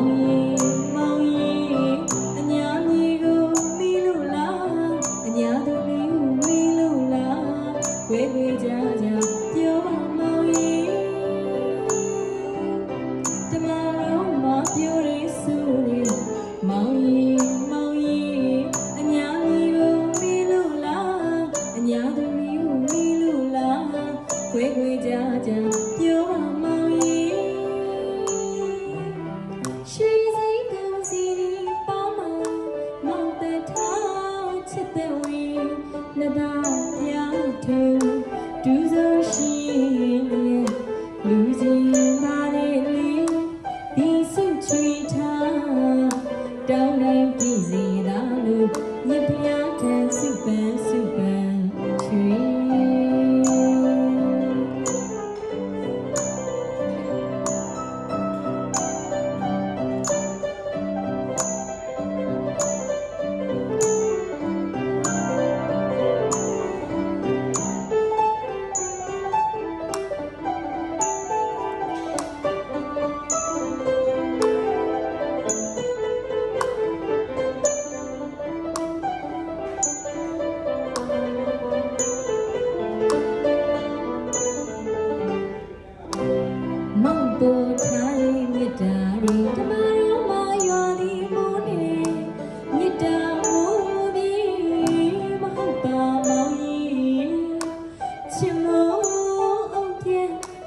know you.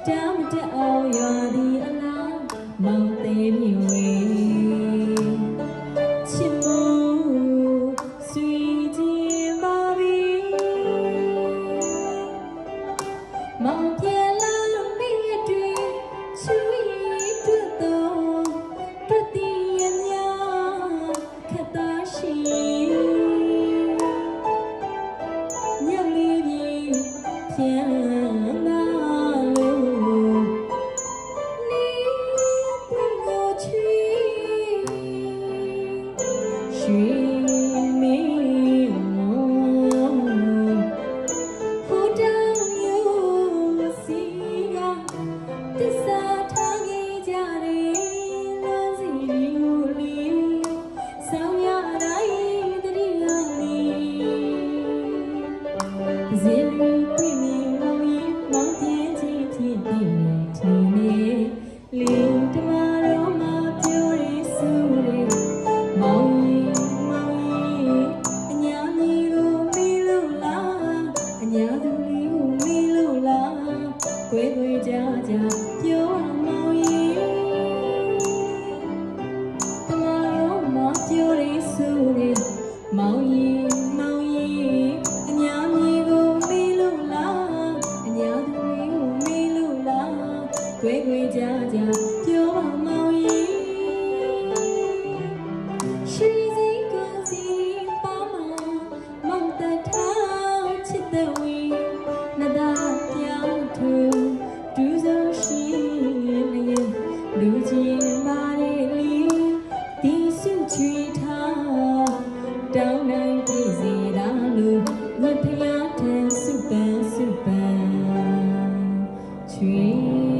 တောင်းတအောင်ရသည်အလားမောင်သေးမြို့ ခွေခွေကြကြပြောမောင်ရင်ရှိစိတ်ကစီပါမမောင်တထောက်ချစ်တဲ့ဝီနဒါပြောင်းသူဒူးစုံရှိနေရင်လူချင်းပါလေလီဒီစုချီထားတောင်းနိုင်ပြည်စီသာလူငါဖျားတဲ့စုပန်စုပန်ချွေ